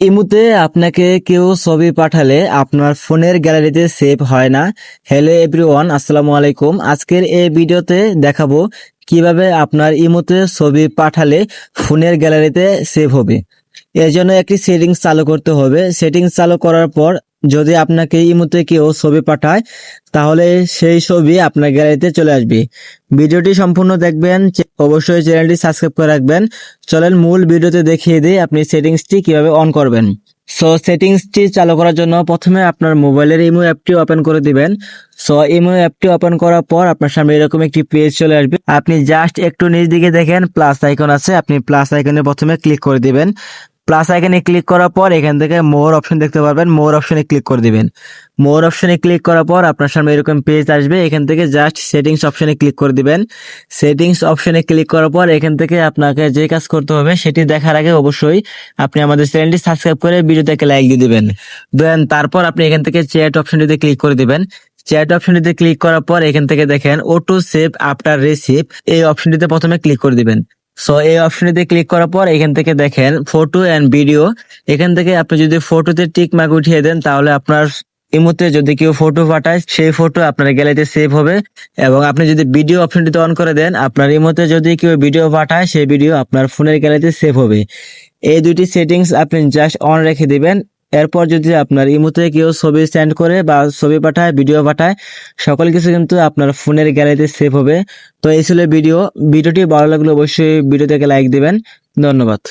ইমুতে আপনাকে কেউ ছবি পাঠালে আপনার ফোনের গ্যালারিতে সেভ হয় না। হ্যালো এভরিওয়ান আসসালামু আলাইকুম। আজকের এই ভিডিওতে দেখাবো কীভাবে আপনার ইমুতে ছবি পাঠালে ফোনের গ্যালারিতে সেভ হবে। এর জন্য একটি সেটিংস চালু করতে হবে। সেটিংস চালু করার পর যদি আপনাকে ইমুতে কেউ ছবি পাঠায়, তাহলে সেই ছবি আপনার গ্যালারিতে চলে আসবে। ভিডিওটি সম্পূর্ণ দেখবেন। অবশ্যই চ্যানেলটি সাবস্ক্রাইব করে রাখবেন। চলেন মূল ভিডিওতে দেখিয়ে দিই আপনি সেটিংসটি কীভাবে অন করবেন। সো সেটিংসটি চালু করার জন্য প্রথমে আপনার মোবাইলের ইমো অ্যাপটি ওপেন করে দিবেন। সো ইমো অ্যাপটি ওপেন করার পর আপনার সামনে এরকম একটি পেজ চলে আসবে। আপনি জাস্ট একটু নিচ দিকে দেখেন প্লাস আইকন আছে। আপনি প্লাস আইকনে প্রথমে ক্লিক করে দিবেন। প্লাস আইকনে ক্লিক করার পর এখান থেকে মোর অপশন দেখতে পারবেন। মোর অপশনে ক্লিক করে দিবেন। মোর অপশনে ক্লিক করার পর আপনার সামনে এরকম পেজ আসবে। এখান থেকে জাস্ট সেটিংস অপশনে ক্লিক করে দিবেন। সেটিংস অপশনে ক্লিক করার পর এখান থেকে আপনাকে যে কাজ করতে হবে সেটি দেখার আগে অবশ্যই আপনি আমাদের চ্যানেলটি সাবস্ক্রাইব করে ভিডিওটাকে লাইক দিয়ে দিবেন। দেন তারপর আপনি এখান থেকে চ্যাট অপশনটিতে ক্লিক করে দিবেন। চ্যাট অপশনটিতে ক্লিক করার পর এখান থেকে দেখেন অটো সেভ আফটার রিসিভ এই অপশনটিতে প্রথমে ক্লিক করে দিবেন। সো এই অপশনটিতে ক্লিক করার পর এখান থেকে দেখেন ফটো এন্ড ভিডিও এখান থেকে আপনি যদি ফটোতে টিক মার্ক উঠিয়ে দেন, তাহলে আপনার ইমুতে যদি কেউ ফটো পাঠায়, সেই ফটো আপনার গ্যালারিতে সেভ হবে। এবং আপনি যদি ভিডিও অপশনটিতে অন করে দেন, আপনার ইমোতে যদি কেউ ভিডিও পাঠায়, সেই ভিডিও আপনার ফোনের গ্যালারিতে সেভ হবে। এই দুইটি সেটিংস আপনি জাস্ট অন রেখে দিবেন। এরপর যদি আপনার ইমোতে কেউ ছবি সেন্ড করে বা ছবি পাঠায় ভিডিও পাঠায়, সকল কিছু কিন্তু আপনার ফোনের গ্যালারিতে সেভ হবে। তো এই ছিল ভিডিও ভিডিওটি ভালো লাগলে অবশ্যই ভিডিও থেকে লাইক দেবেন। ধন্যবাদ।